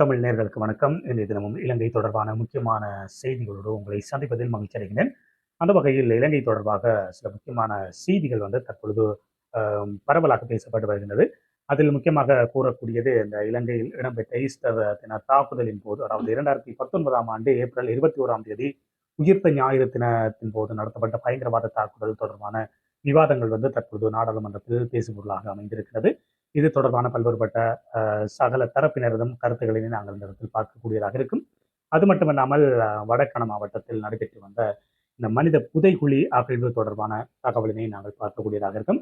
தமிழ் நேர்களுக்கு வணக்கம். இன்றைய தினமும் இலங்கை தொடர்பான முக்கியமான செய்திகளோடு உங்களை சந்திப்பதில் மகிழ்ச்சி அடைகிறேன் அந்த வகையில் இலங்கை தொடர்பாக சில முக்கியமான செய்திகள் வந்து தற்பொழுது பரவலாக பேசப்பட்டு வருகின்றது. அதில் முக்கியமாக கூறக்கூடியது இந்த இலங்கையில் இடம்பெற்ற ஈஸ்டர் தின தாக்குதலின் போது அதாவது இரண்டாயிரத்தி பத்தொன்பதாம் ஆண்டு ஏப்ரல் இருபத்தி ஓராம் தேதி உயிர்த்த ஞாயிறு தினத்தின் போது நடத்தப்பட்ட பயங்கரவாத தாக்குதல் தொடர்பான விவாதங்கள் வந்து தற்பொழுது நாடாளுமன்றத்தில் பேசுபொருளாக அமைந்திருக்கிறது. இது தொடர்பான பல்வேறுபட்ட சகல தரப்பினரதும் கருத்துக்களை நாங்கள் இந்த இடத்தில் பார்க்கக்கூடியதாக இருக்கும். அது மட்டுமல்லாமல் வடக்கண மாவட்டத்தில் நடைபெற்று வந்த இந்த மனித புதைகுழி அகழ்வு தொடர்பான தகவலினை நாங்கள் பார்க்கக்கூடியதாக இருக்கும்.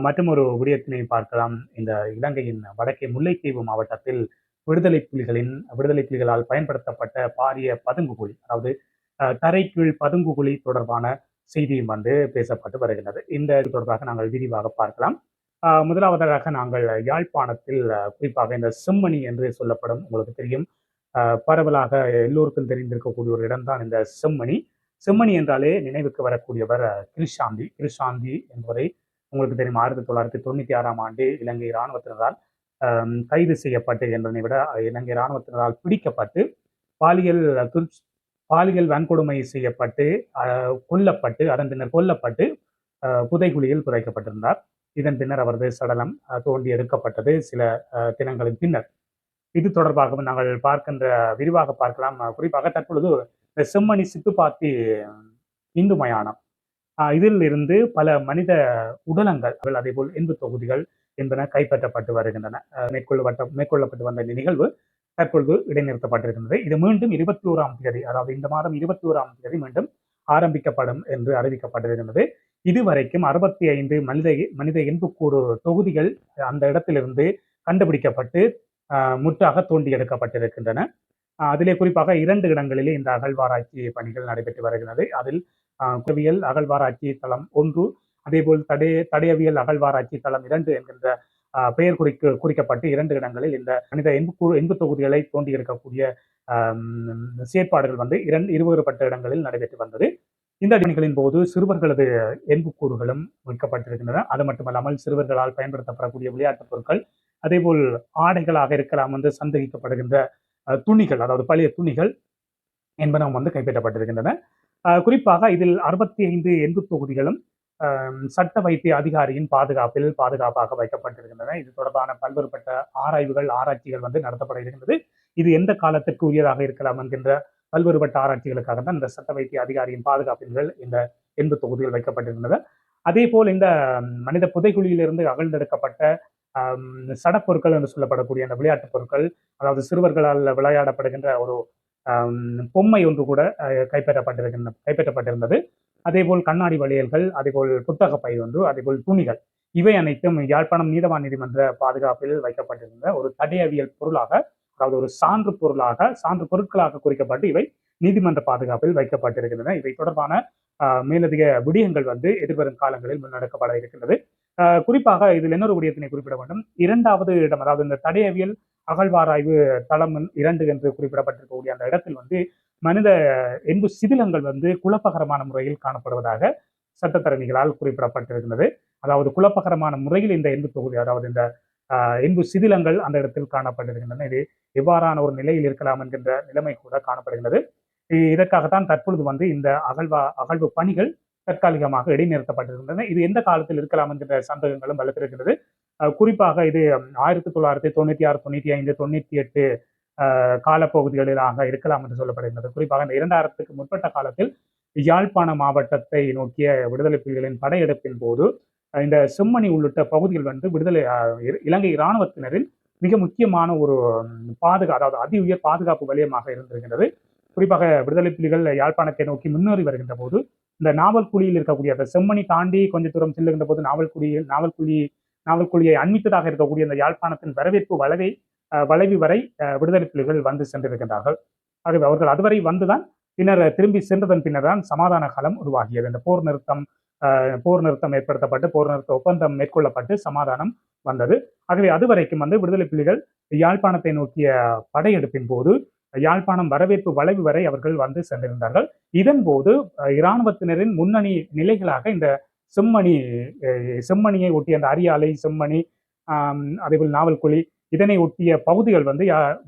மற்றும் ஒரு விடயத்தினை பார்க்கலாம். இந்த இலங்கையின் வடக்கே முல்லைத்தீவு மாவட்டத்தில் விடுதலை புலிகளின் விடுதலை புலிகளால் பயன்படுத்தப்பட்ட பாரிய பதுங்குகுழி அதாவது அஹ், பதுங்கு பதுங்குகுழி தொடர்பான செய்தியும் வந்து பேசப்பட்டு வருகிறது. இந்த இது தொடர்பாக நாங்கள் விரிவாக பார்க்கலாம். முதலாவதாக நாங்கள் யாழ்ப்பாணத்தில் குறிப்பாக இந்த செம்மணி என்று சொல்லப்படும் உங்களுக்கு தெரியும். பரவலாக எல்லோருக்கும் தெரிந்திருக்கக்கூடிய ஒரு இடம்தான் இந்த செம்மணி. செம்மணி என்றாலே நினைவுக்கு வரக்கூடியவர் கிருஷாந்தி. கிருஷாந்தி என்பவரை உங்களுக்கு தெரியும் ஆயிரத்தி தொள்ளாயிரத்தி தொண்ணூற்றி ஆறாம் ஆண்டு இலங்கை இராணுவத்தினரால் கைது செய்யப்பட்டு என்பதை விட இலங்கை இராணுவத்தினரால் பிடிக்கப்பட்டு பாலியல் பாலியல் வன்கொடுமை செய்யப்பட்டு கொல்லப்பட்டு அதன் பின்னர் கொல்லப்பட்டு புதைகுழியில் புதைக்கப்பட்டிருந்தார். இதன் பின்னர் அவரது சடலம் தோண்டி எடுக்கப்பட்டது சில தினங்களின் பின்னர். இது தொடர்பாக நாங்கள் பார்க்கின்ற விரிவாக பார்க்கலாம். குறிப்பாக தற்பொழுது செம்மணி சித்துப்பாத்தி இந்து மயானம். இதில் இருந்து பல மனித உடலங்கள் அதேபோல் இந்து தொகுதிகள் என்பன கைப்பற்றப்பட்டு வருகின்றன. மேற்கொள்ளப்பட்ட மேற்கொள்ளப்பட்டு வந்த இந்த நிகழ்வு தற்பொழுது இடைநிறுத்தப்பட்டிருக்கின்றது. இது மீண்டும் இருபத்தி ஓராம் தேதி அதாவது இந்த மாதம் இருபத்தி ஓராம் தேதி மீண்டும் ஆரம்பிக்கப்படும் என்று அறிவிக்கப்பட்டிருக்கின்றது. இதுவரைக்கும் அறுபத்தி ஐந்து மனித மனித இன்புக்கூறு தொகுதிகள் அந்த இடத்திலிருந்து கண்டுபிடிக்கப்பட்டு முற்றாக தோண்டி எடுக்கப்பட்டிருக்கின்றன. அதிலே குறிப்பாக இரண்டு இடங்களிலே இந்த அகழ்வாராய்ச்சி பணிகள் நடைபெற்று வருகிறது. அதில் குவியல் அகழ்வாராய்ச்சி தளம் ஒன்று அதேபோல் தடை தடையவியல் அகழ்வாராய்ச்சி தளம் இரண்டு என்கின்ற பெயர் குறிக்க குறிக்கப்பட்டு இரண்டு இடங்களில் இந்த மனித எண்புக்கூறு எண்பு தொகுதிகளை தோண்டி எடுக்கக்கூடிய செயற்பாடுகள் வந்து இரண்டு இருவேறுபட்ட இடங்களில் நடைபெற்று வந்தது. இந்த அடிப்பணிகளின் போது சிறுவர்களது எண்புக்கூறுகளும் மீட்கப்பட்டிருக்கின்றன அது மட்டுமல்லாமல் சிறுவர்களால் பயன்படுத்தப்படக்கூடிய விளையாட்டுப் பொருட்கள் அதேபோல் ஆடைகளாக இருக்கலாம் என்று சந்தேகிக்கப்படுகின்ற துணிகள் அதாவது பழைய துணிகள் என்பன வந்து கைப்பற்றப்பட்டிருக்கின்றன. குறிப்பாக இதில் அறுபத்தி ஐந்து எண்பு தொகுதிகளும் சட்ட வைத்திய அதிகாரியின் பாதுகாப்பில் பாதுகாப்பாக வைக்கப்பட்டிருக்கின்றன. இது தொடர்பான பல்வேறுபட்ட ஆராய்வுகள் ஆராய்ச்சிகள் வந்து நடத்தப்பட இருக்கின்றது. இது எந்த காலத்திற்கு உரியதாக இருக்கலாம் என்கின்ற பல்வேறுபட்ட ஆராய்ச்சிகளுக்காக தான் இந்த சட்ட வைத்திய அதிகாரியின் பாதுகாப்பின்கள் இந்த எண்பு தொகுதிகள் வைக்கப்பட்டிருந்தது. அதே போல் இந்த மனித புதைக்குழியிலிருந்து அகழ்ந்தெடுக்கப்பட்ட சடப்பொருட்கள் என்று சொல்லப்படக்கூடிய அந்த விளையாட்டுப் பொருட்கள் அதாவது சிறுவர்களால் விளையாடப்படுகின்ற ஒரு பொம்மை ஒன்று கூட கைப்பற்றப்பட்டிருக்கின்ற கைப்பற்றப்பட்டிருந்தது. அதேபோல் கண்ணாடி வளையல்கள் அதேபோல் புத்தக பை ஒன்று அதேபோல் துணிகள் இவை அனைத்தும் யாழ்ப்பாணம் நீதவான் நீதிமன்ற பாதுகாப்பில் வைக்கப்பட்டிருந்த ஒரு தடையவியல் பொருளாக அதாவது ஒரு சான்று பொருளாக சான்று பொருட்களாக குறிக்கப்பட்டு இவை நீதிமன்ற பாதுகாப்பில் வைக்கப்பட்டிருக்கின்றன. இவை தொடர்பான மேலதிக விடயங்கள் வந்து எதிர்வரும் காலங்களில் முன்னெடுக்கப்பட இருக்கின்றது. குறிப்பாக இதில் இன்னொரு விடயத்தினை குறிப்பிட வேண்டும். இரண்டாவது இடம் அதாவது இந்த தடையவியல் அகழ்வாராய்வு தளம் இரண்டு என்று குறிப்பிடப்பட்டிருக்கக்கூடிய அந்த இடத்தில் வந்து மனித எண்பு சிதிலங்கள் வந்து குழப்பகரமான முறையில் காணப்படுவதாக சட்டத்தரணிகளால் குறிப்பிடப்பட்டிருக்கிறது அதாவது குழப்பகரமான முறையில் இந்த எண்பு தொகுதி அதாவது இந்த எண்பு சிதிலங்கள் அந்த இடத்தில் காணப்பட்டிருக்கின்றன. இது இவ்வாறான ஒரு நிலையில் இருக்கலாம் என்கின்ற நிலைமை கூட காணப்படுகிறது இதற்காகத்தான் தற்பொழுது வந்து இந்த அகழ்வா அகழ்வு பணிகள் தற்காலிகமாக இடைநிறுத்தப்பட்டிருக்கின்றன. இது எந்த காலத்தில் இருக்கலாம் என்கின்ற சந்தேகங்களும் வலுத்திருக்கிறது குறிப்பாக இது ஆயிரத்தி தொள்ளாயிரத்தி தொண்ணூற்றி ஆறு தொண்ணூற்றி ஐந்து தொண்ணூற்றி எட்டு காலப்பகுதிகளிலாக இருக்கலாம் என்று சொல்லப்படுகிறது குறிப்பாக இந்த இரண்டாயிரத்துக்கு முற்பட்ட காலத்தில் யாழ்ப்பாண மாவட்டத்தை நோக்கிய விடுதலை புலிகளின் படையெடுப்பின் போது இந்த செம்மணி உள்ளிட்ட பகுதிகள் வந்து விடுதலை இலங்கை இராணுவத்தினரின் மிக முக்கியமான ஒரு பாதுகா அதாவது அதி உயர் பாதுகாப்பு வலயமாக இருந்திருக்கிறது குறிப்பாக விடுதலை புலிகள் யாழ்ப்பாணத்தை நோக்கி முன்னேறி வருகின்ற போது இந்த நாவல்குழியில் இருக்கக்கூடிய அந்த செம்மணி தாண்டி கொஞ்ச தூரம் செல்லுகின்ற போது நாவல்குழியில் நாவல்குழி நாவல்குழியை அண்மித்ததாக இருக்கக்கூடிய இந்த யாழ்ப்பாணத்தின் வரவேற்பு வளவை வளைவு வரை விடுதலை புலிகள் வந்து சென்றிருக்கின்றார்கள். ஆகவே அவர்கள் அதுவரை வந்துதான் பின்னர் திரும்பி சென்றதன் பின்னர் தான் சமாதான காலம் உருவாகியது. இந்த போர் நிறுத்தம் போர் நிறுத்தம் ஏற்படுத்தப்பட்டு போர் நிறுத்த ஒப்பந்தம் மேற்கொள்ளப்பட்டு சமாதானம் வந்தது. ஆகவே அதுவரைக்கும் வந்து விடுதலை புலிகள் யாழ்ப்பாணத்தை நோக்கிய படையெடுப்பின் போது யாழ்ப்பாணம் வரவேற்பு வளைவு வரை அவர்கள் வந்து சென்றிருந்தார்கள். இதன் போது இராணுவத்தினரின் முன்னணி நிலைகளாக இந்த செம்மணி செம்மணியை ஒட்டிய அந்த அரியாலை செம்மணி ஆம், அதேபோல் நாவல்குழி இதனை ஒட்டிய பகுதிகள் வந்து யா-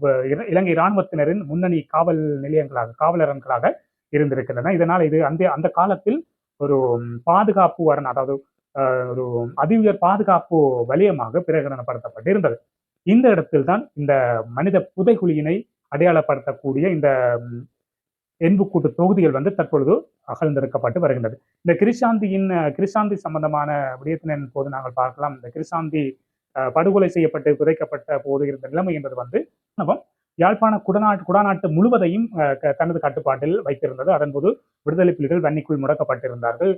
இலங்கை இராணுவத்தினரின் முன்னணி காவல் நிலையங்களாக காவலரன்களாக இருந்திருக்கின்றன. இதனால் இது அந்த அந்த காலத்தில் ஒரு பாதுகாப்பு வரண் அதாவது அஹ், ஒரு அதி உயர் பாதுகாப்பு வலயமாக பிரகடனப்படுத்தப்பட்டிருந்தது. இந்த இடத்தில் தான் இந்த மனித புதைகுழியினை அடையாளப்படுத்தக்கூடிய இந்த என்புக்கூட்டு தொகுதிகள் வந்து தற்பொழுது அகழ்ந்தெடுக்கப்பட்டு வருகின்றது. இந்த கிரிசாந்தியின் கிரிசாந்தி சம்பந்தமான விடயத்தின் போது நாங்கள் பார்க்கலாம். இந்த கிரிசாந்தி அஹ், படுகொலை செய்யப்பட்டு புதைக்கப்பட்ட போது இருந்த நிலைமை என்பது வந்து யாழ்ப்பாண குடநாட்டு குடாநாட்டு முழுவதையும் க- தனது கட்டுப்பாட்டில் வைத்திருந்தது. அதன்போது விடுதலை புலிகள் வன்னிக்குள் முடக்கப்பட்டிருந்தார்கள்.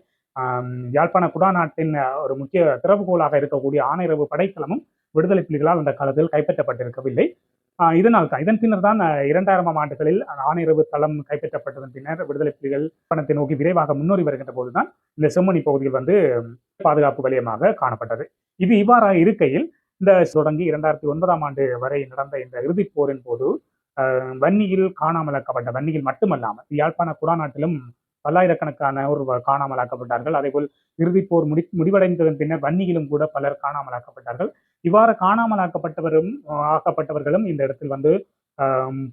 யாழ்ப்பாண குடாநாட்டின் ஒரு முக்கிய திறவுகோலாக இருக்கக்கூடிய ஆணையரவு படைத்தளமும் விடுதலை புலிகளால் அந்த காலத்தில் கைப்பற்றப்பட்டிருக்கவில்லை. இதனால் தான் இதன் பின்னர் தான் இரண்டாயிரமாம் ஆண்டுகளில் ஆணையரவு தளம் கைப்பற்றப்பட்டதன் பின்னர் விடுதலை புலிகள் பணத்தை நோக்கி விரைவாக முன்னோறி வருகின்ற போதுதான் இந்த செம்மணி பகுதியில் வந்து பாதுகாப்பு வலயமாக காணப்பட்டது. இது இவ்வாறாக இருக்கையில் இந்த தொடங்கி இரண்டாயிரத்தி ஒன்பதாம் ஆண்டு வரை நடந்த இந்த இறுதிப் போரின் போது வன்னியில் காணாமலாக்கப்பட்ட வன்னியில் மட்டுமல்லாமல் யாழ்ப்பாண குடாநாட்டிலும் பல்லாயிரக்கணக்கான ஒரு காணாமலாக்கப்பட்டார்கள். அதேபோல் இறுதிப் போர் முடி முடிவடைந்ததன் பின்னர் வன்னியிலும் கூட பலர் காணாமலாக்கப்பட்டார்கள். இவ்வாறு காணாமலாக்கப்பட்டவரும் ஆக்கப்பட்டவர்களும் இந்த இடத்தில் வந்து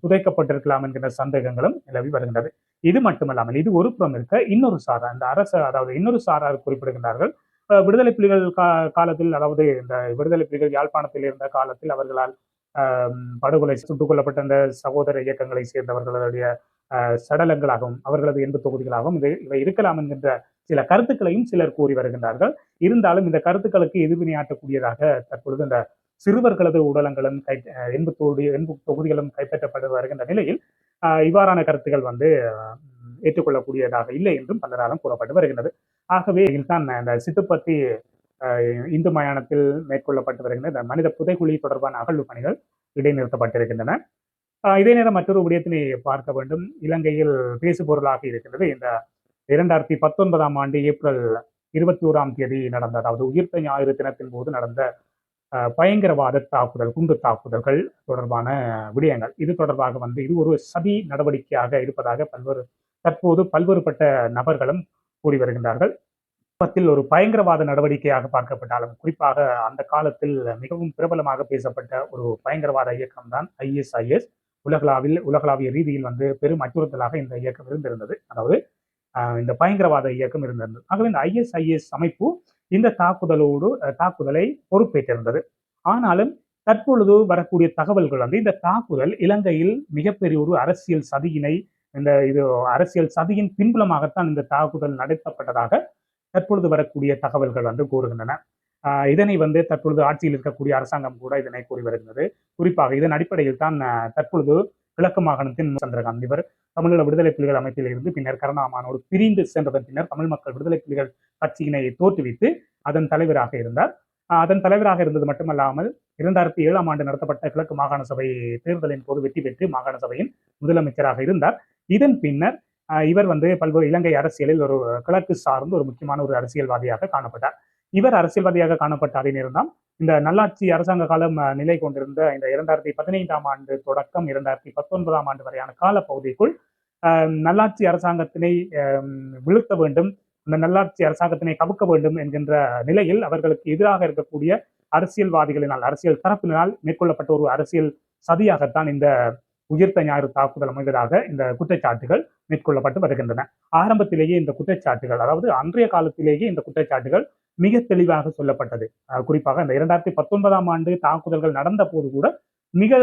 புதைக்கப்பட்டிருக்கலாம் என்கிற சந்தேகங்களும் நிலவி வருகின்றது. இது மட்டுமல்லாமல் இது ஒரு புறம் இருக்க இன்னொரு சாரார் இந்த அரசு அதாவது இன்னொரு சாரார் குறிப்பிடுகின்றார்கள். விடுதலை புலிகள் கா காலத்தில் அதாவது இந்த விடுதலை புலிகள் யாழ்ப்பாணத்தில் இருந்த காலத்தில் அவர்களால் படுகொலை சுட்டுக் கொல்லப்பட்ட இந்த சகோதர இயக்கங்களை சேர்ந்தவர்களுடைய சடலங்களாகவும் அவர்களது எண்பு தொகுதிகளாகவும் இது இவை இருக்கலாம் என்கின்ற சில கருத்துக்களையும் சிலர் கூறி வருகின்றார்கள். இருந்தாலும் இந்த கருத்துக்களுக்கு எதிர்வினையாற்றக்கூடியதாக தற்பொழுது இந்த சிறுவர்களது உடலங்களும் கை எண்பு தொகுதி எண்பு தொகுதிகளும் கைப்பற்றப்பட்டு வருகின்ற நிலையில் இவ்வாறான கருத்துக்கள் வந்து ஏற்றுக்கொள்ளக்கூடியதாக இல்லை என்றும் பலராலும் கூறப்பட்டு வருகிறது. ஆகவே இதுதான் இந்த சித்துப்பத்தி ஆஹ் இந்து மயானத்தில் மேற்கொள்ளப்பட்டு வருகின்ற இந்த மனித புதைகுழி தொடர்பான அகழ்வு பணிகள் இடைநிறுத்தப்பட்டிருக்கின்றன. இதே நேரம் மற்றொரு விடயத்தினை பார்க்க வேண்டும். இலங்கையில் பேசுபொருளாக இருக்கின்றது. இந்த இரண்டாயிரத்தி பத்தொன்பதாம் ஆண்டு ஏப்ரல் இருபத்தி ஓராம் தேதி நடந்த அதாவது உயிர்த்த ஞாயிறு தினத்தின் போது நடந்த அஹ், பயங்கரவாத தாக்குதல் குண்டு தாக்குதல்கள் தொடர்பான விடயங்கள். இது தொடர்பாக வந்து இது ஒரு சதி நடவடிக்கையாக இருப்பதாக பல்வேறு தற்போது பல்வேறுபட்ட நபர்களும் கூறி வருகின்றார்கள். பத்தில் ஒரு பயங்கரவாத நடவடிக்கையாக பார்க்கப்பட்டாலும் குறிப்பாக அந்த காலத்தில் மிகவும் பிரபலமாக பேசப்பட்ட ஒரு பயங்கரவாத இயக்கம் தான் ஐஎஸ்ஐஎஸ் உலகளாவில் உலகளாவிய ரீதியில் வந்து பெரும் அச்சுறுத்தலாக இந்த இயக்கம் இருந்திருந்தது. அதாவது ஆஹ் இந்த பயங்கரவாத இயக்கம் இருந்திருந்தது. ஆகவே இந்த ஐஎஸ்ஐஎஸ் அமைப்பு இந்த தாக்குதலோடு தாக்குதலை பொறுப்பேற்றிருந்தது. ஆனாலும் தற்பொழுது வரக்கூடிய தகவல்கள் வந்து இந்த தாக்குதல் இலங்கையில் மிகப்பெரிய ஒரு அரசியல் சதியினை இந்த இது அரசியல் சதியின் பின்புலமாகத்தான் இந்த தாக்குதல் நடத்தப்பட்டதாக தற்பொழுது வரக்கூடிய தகவல்கள் வந்து கூறுகின்றன. இதனை வந்து தற்பொழுது ஆட்சியில் இருக்கக்கூடிய அரசாங்கம் கூட இதனை கூறி வருகிறது. குறிப்பாக இதன் அடிப்படையில் தான் தற்பொழுது கிழக்கு மாகாணத்தின் சந்திரகாந்த் இவர் தமிழீழ விடுதலை புலிகள் அமைப்பில் இருந்து பின்னர் கருணாமானோடு பிரிந்து சென்றதன் பின்னர் தமிழ் மக்கள் விடுதலை புலிகள் கட்சியினை தோற்றுவித்து அதன் தலைவராக இருந்தார். அதன் தலைவராக இருந்தது மட்டுமல்லாமல் இரண்டாயிரத்தி ஏழாம் ஆண்டு நடத்தப்பட்ட கிழக்கு மாகாண சபை தேர்தலின் போது வெற்றி பெற்று மாகாண சபையின் முதலமைச்சராக இருந்தார். இதன் பின்னர் இவர் வந்து பல்வேறு இலங்கை அரசியலில் ஒரு கிழக்கு சார்ந்து ஒரு முக்கியமான ஒரு அரசியல்வாதியாக காணப்பட்டார். இவர் அரசியல்வாதியாக காணப்பட்ட அதே நேரம்தான் இந்த நல்லாட்சி அரசாங்க காலம் நிலை கொண்டிருந்த இந்த இரண்டாயிரத்தி பதினைந்தாம் ஆண்டு தொடக்கம் இரண்டாயிரத்தி பத்தொன்பதாம் ஆண்டு வரையான கால பகுதிக்குள் நல்லாட்சி அரசாங்கத்தினை விழுத்த வேண்டும் அந்த நல்லாட்சி அரசாங்கத்தினை கவுக்க வேண்டும் என்கின்ற நிலையில் அவர்களுக்கு எதிராக இருக்கக்கூடிய அரசியல்வாதிகளினால் அரசியல் தரப்பினால் மேற்கொள்ளப்பட்ட ஒரு அரசியல் சதியாகத்தான் இந்த உயிர்த்த ஞாயிறு தாக்குதல் அமைவதாக இந்த குற்றச்சாட்டுகள் மேற்கொள்ளப்பட்டு வருகின்றன. ஆரம்பத்திலேயே இந்த குற்றச்சாட்டுகள் அதாவது அன்றைய காலத்திலேயே இந்த குற்றச்சாட்டுகள் மிக தெளிவாக சொல்லப்பட்டது. குறிப்பாக இந்த இரண்டாயிரத்தி பத்தொன்பதாம் ஆண்டு தாக்குதல்கள் நடந்த போது கூட மிக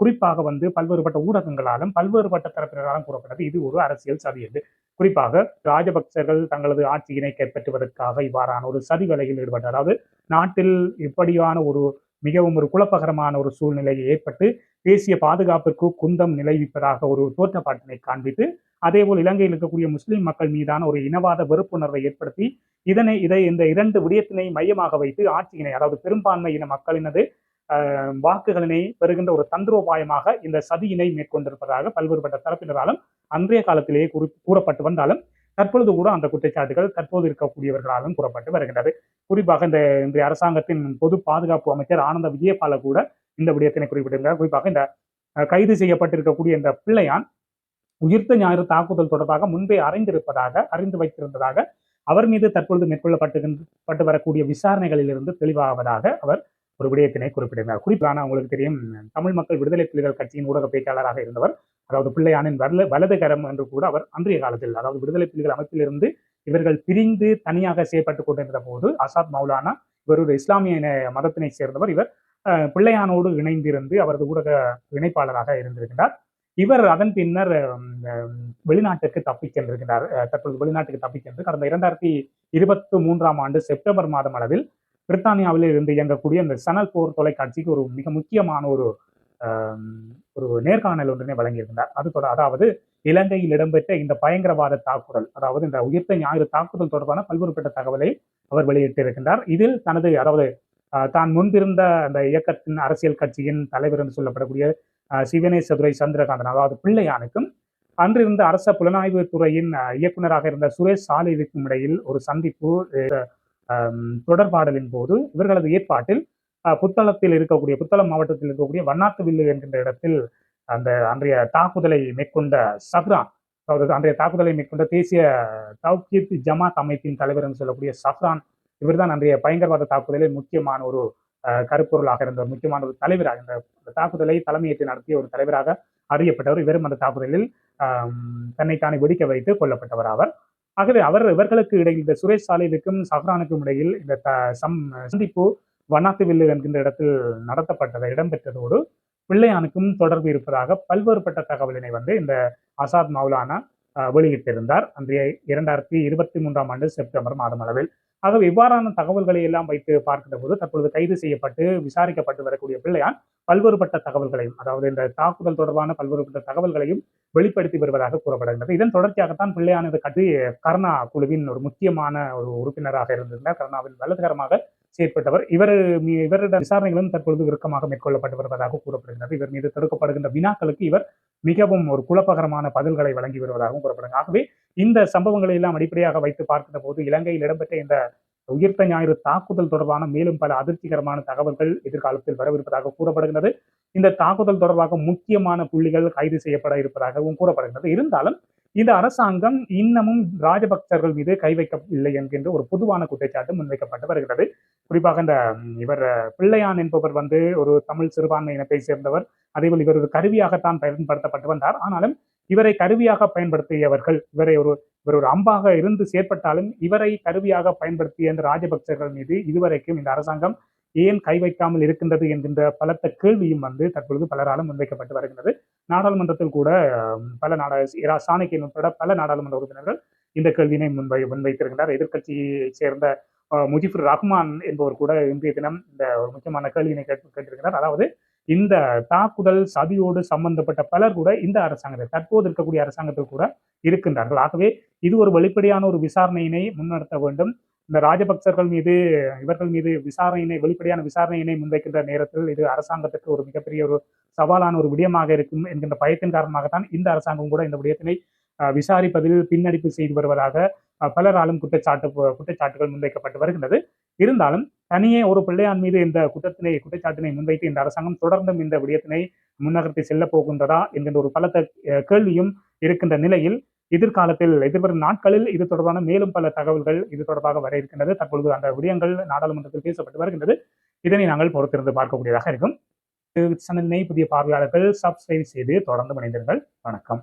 குறிப்பாக வந்து பல்வேறுபட்ட ஊடகங்களாலும் பல்வேறுபட்ட தரப்பினராலும் கூறப்பட்டது. இது ஒரு அரசியல் சதி என்று. குறிப்பாக ராஜபக்சர்கள் தங்களது ஆட்சியினை கைப்பற்றுவதற்காக இவ்வாறான ஒரு சதி வேலையில் ஈடுபட்டார் அதாவது நாட்டில் இப்படியான ஒரு மிகவும் ஒரு குழப்பகரமான ஒரு சூழ்நிலை ஏற்பட்டு தேசிய பாதுகாப்பிற்கு குந்தம் நிலைவிப்பதாக ஒரு தோற்றப்பாட்டினை காண்பித்து அதேபோல் இலங்கையில் இருக்கக்கூடிய முஸ்லிம் மக்கள் மீதான ஒரு இனவாத வெறுப்புணர்வை ஏற்படுத்தி இதனை இதை இந்த இரண்டு விடயத்தினை மையமாக வைத்து ஆட்சியினை அதாவது பெரும்பான்மை இன மக்களினது வாக்குகளினை பெறுகின்ற ஒரு தந்திரோபாயமாக இந்த சதியினை மேற்கொண்டிருப்பதாக பல்வேறுபட்ட தரப்பினராலும் அன்றைய காலத்திலேயே கூறி கூறப்பட்டு வந்தாலும் தற்பொழுது கூட அந்த குற்றச்சாட்டுகள் தற்போது இருக்கக்கூடியவர்களாலும் கூறப்பட்டு வருகின்றது. குறிப்பாக இந்த இன்றைய அரசாங்கத்தின் பொது பாதுகாப்பு அமைச்சர் ஆனந்த விஜயபால கூட இந்த விடயத்தினை குறிப்பிட்டிருக்கிறார். குறிப்பாக இந்த கைது செய்யப்பட்டிருக்கக்கூடிய இந்த பிள்ளையான் உயிர்த்த ஞாயிறு தாக்குதல் தொடர்பாக முன்பே அறிந்திருப்பதாக அறிந்து வைத்திருந்ததாக அவர் மீது தற்பொழுது மேற்கொள்ளப்பட்டு பட்டு வரக்கூடிய விசாரணைகளிலிருந்து தெளிவாவதாக அவர் ஒரு விடயத்தினை குறிப்பிட்டிருந்தார் குறிப்பான உங்களுக்கு தெரியும் தமிழ் மக்கள் விடுதலை புலிகள் கட்சியின் ஊடக பேச்சாளராக இருந்தவர். அதாவது பிள்ளையானின் வரல வலது கரம் என்று கூட அவர் அன்றைய காலத்தில் அதாவது விடுதலை புலிகள் அமைப்பிலிருந்து இவர்கள் பிரிந்து தனியாக செயற்பட்டுக் கொண்டிருந்த போது ஆசாத் மௌலானா இவர் ஒரு இஸ்லாமிய மதத்தினை சேர்ந்தவர். இவர் பிள்ளையானோடு இணைந்திருந்து அவரது ஊடக இணைப்பாளராக இருந்திருக்கிறார் இவர் அதன் பின்னர் வெளிநாட்டிற்கு வெளிநாட்டுக்கு தப்பிச் சென்றிருக்கிறார் தற்பொழுது வெளிநாட்டுக்கு தப்பிச் சென்று கடந்த இரண்டாயிரத்தி இருபத்தி மூன்றாம் ஆண்டு செப்டம்பர் மாதம் அளவில் பிரித்தானியாவில் இருந்து இயங்கக்கூடிய இந்த சனல் போர் தொலைக்காட்சிக்கு ஒரு மிக முக்கியமான ஒரு ஒரு நேர்காணல் ஒன்றினை வழங்கியிருந்தார் அது தொட அதாவது இலங்கையில் இடம்பெற்ற இந்த பயங்கரவாத தாக்குதல் அதாவது இந்த உயிர்த்த ஞாயிறு தாக்குதல் தொடர்பான பல்வேறுபட்ட தகவலை அவர் வெளியிட்டிருக்கின்றார். இதில் தனது அதாவது தான் முன்பிருந்த அந்த இயக்கத்தின் அரசியல் கட்சியின் தலைவர் என்று சொல்லப்படக்கூடிய ஆஹ், சிவனேசதுரை சந்திரகாந்தன் அதாவது பிள்ளையானுக்கும் அன்றிருந்த அரச புலனாய்வு துறையின் இயக்குநராக இயக்குனராக இருந்த சுரேஷ் சாலைவிக்கும் இடையில் ஒரு சந்திப்பு தொடர்பாடலின் போது இவர்களது ஏற்பாட்டில் புத்தளத்தில் இருக்கக்கூடிய புத்தளம் மாவட்டத்தில் இருக்கக்கூடிய வண்ணாத்துவில்லு என்கின்ற இடத்தில் அந்த அன்றைய தாக்குதலை மேற்கொண்ட சஹ்ரான் அதாவது அன்றைய தாக்குதலை மேற்கொண்ட தேசிய தௌஹீத் ஜமாத் அமைப்பின் தலைவர் என்று சொல்லக்கூடிய சஹ்ரான் இவர்தான் அன்றைய பயங்கரவாத தாக்குதலில் முக்கியமான ஒரு கருப்பொருளாக இருந்த ஒரு முக்கியமான ஒரு தலைவராக இந்த தாக்குதலை தலைமையேற்று நடத்திய ஒரு தலைவராக அறியப்பட்டவர் இவரும் அந்த தாக்குதலில் தன்னைத்தானே வெடிக்க வைத்து கொல்லப்பட்டவர் அவர் ஆகவே அவர் இவர்களுக்கு இடையில் இந்த சுரேஷ் சாலைவுக்கும் சஹ்ரானுக்கும் இடையில் இந்த த- சம் சந்திப்பு வண்ணாத்துவில்லு என்கின்ற இடத்தில் நடத்தப்பட்டதை இடம்பெற்றதோடு பிள்ளையானுக்கும் தொடர்பு இருப்பதாக பல்வேறுபட்ட தகவலினை வந்து இந்த ஆசாத் மௌலானா அஹ், வெளியிட்டிருந்தார். அன்றைய இரண்டாயிரத்தி இருபத்தி மூன்றாம் ஆண்டு செப்டம்பர் மாதம் அளவில். ஆகவே இவ்வாறான தகவல்களை எல்லாம் வைத்து பார்க்கிற போது தற்பொழுது கைது செய்யப்பட்டு விசாரிக்கப்பட்டு வரக்கூடிய பிள்ளையான் பல்வேறுபட்ட தகவல்களையும் அதாவது இந்த தாக்குதல் தொடர்பான பல்வேறுபட்ட தகவல்களையும் வெளிப்படுத்தி வருவதாக கூறப்படுகின்றது. இதன் தொடர்ச்சியாகத்தான் பிள்ளையானது கட்சி கருணா குழுவின் ஒரு முக்கியமான ஒரு உறுப்பினராக இருந்திருந்தார். கருணாவின் வலதுகரமாக செயற்பட்டவர். இவர் மீ- இவரிடம் விசாரணைகளும் தற்பொழுது இறுக்கமாக மேற்கொள்ளப்பட்டு வருவதாக கூறப்படுகிறது இவர் மீது தடுக்கப்படுகின்ற வினாக்களுக்கு இவர் மிகவும் ஒரு குழப்பகரமான பதில்களை வழங்கி வருவதாகவும் கூறப்படுகிறது. ஆகவே இந்த சம்பவங்களை எல்லாம் அடிப்படையாக வைத்து பார்க்கிற போது இலங்கையில் இடம்பெற்ற இந்த உயிர்த்த ஞாயிறு தாக்குதல் தொடர்பான மேலும் பல அதிர்ச்சிகரமான தகவல்கள் எதிர்காலத்தில் வரவிருப்பதாக கூறப்படுகிறது இந்த தாக்குதல் தொடர்பாக முக்கியமான புள்ளிகள் கைது செய்யப்பட இருப்பதாகவும் கூறப்படுகிறது இருந்தாலும் இந்த அரசாங்கம் இன்னமும் ராஜபக்சர்கள் மீது கை வைக்கவில்லை என்கின்ற ஒரு பொதுவான குற்றச்சாட்டு முன்வைக்கப்பட்டு வருகிறது குறிப்பாக இந்த இவர் பிள்ளையான் என்பவர் வந்து ஒரு தமிழ் சிறுபான்மை இனத்தை சேர்ந்தவர். அதேபோல் இவர் ஒரு கருவியாகத்தான் பயன்படுத்தப்பட்டு வந்தார். ஆனாலும் இவரை கருவியாக பயன்படுத்தியவர்கள் இவரை ஒரு இவர் ஒரு அம்பாக இருந்து செயற்பட்டாலும் இவரை கருவியாக பயன்படுத்திய இந்த ராஜபக்சர்கள் மீது இதுவரைக்கும் இந்த அரசாங்கம் ஏன் கை வைக்காமல் இருக்கின்றது என்கின்ற பலத்த கேள்வியும் வந்து தற்பொழுது பலராலும் முன்வைக்கப்பட்டு வருகிறது நாடாளுமன்றத்தில் கூட பல நாடா இரா சாணக்கியன் உட்பட பல நாடாளுமன்ற உறுப்பினர்கள் இந்த கேள்வியினை முன்வை முன்வைத்திருக்கின்றார். எதிர்க்கட்சியை சேர்ந்த முஜிபுர் ரஹ்மான் என்பவர் கூட இன்றைய தினம் இந்த ஒரு முக்கியமான கேள்வியினை கேட்டு கேட்டிருக்கிறார். அதாவது இந்த தாக்குதல் சதியோடு சம்பந்தப்பட்ட பலர் கூட இந்த அரசாங்கத்தில் தற்போது இருக்கக்கூடிய அரசாங்கத்தில் கூட இருக்கின்றார்கள். ஆகவே இது ஒரு வெளிப்படையான ஒரு விசாரணையினை முன்னெடுத்த வேண்டும். இந்த ராஜபக்சர்கள் மீது இவர்கள் மீது விசாரணையினை வெளிப்படையான விசாரணையினை முன்வைக்கின்ற நேரத்தில் இது அரசாங்கத்திற்கு ஒரு மிகப்பெரிய ஒரு சவாலான ஒரு விடயமாக இருக்கும் என்கின்ற பயத்தின் காரணமாகத்தான் இந்த அரசாங்கம் கூட இந்த விடயத்தினை விசாரிப்பதில் பின்னடிப்பு செய்து வருவதாக பலராலும் குற்றச்சாட்டு குற்றச்சாட்டுகள் முன்வைக்கப்பட்டு வருகின்றது. இருந்தாலும் தனியே ஒரு பிள்ளையான் மீது இந்த குற்றத்தினை குற்றச்சாட்டினை முன்வைத்து இந்த அரசாங்கம் தொடர்ந்தும் இந்த விடயத்தினை முன்னகர்த்தி செல்ல போகின்றதா என்கின்ற ஒரு பலத்த கேள்வியும் இருக்கின்ற நிலையில் எதிர்காலத்தில் எதிர்வரும் நாட்களில் இது தொடர்பான மேலும் பல தகவல்கள் இது தொடர்பாக வர இருக்கின்றது. தற்பொழுது அந்த விடயங்கள் நாடாளுமன்றத்தில் பேசப்பட்டு வருகின்றது. இதனை நாங்கள் பொறுத்திருந்து பார்க்கக்கூடியதாக இருக்கும். இது சேனலினை புதிய பார்வையாளர்கள் சப்ஸ்கிரைப் செய்து தொடர்ந்து இணைந்திருங்கள். வணக்கம்.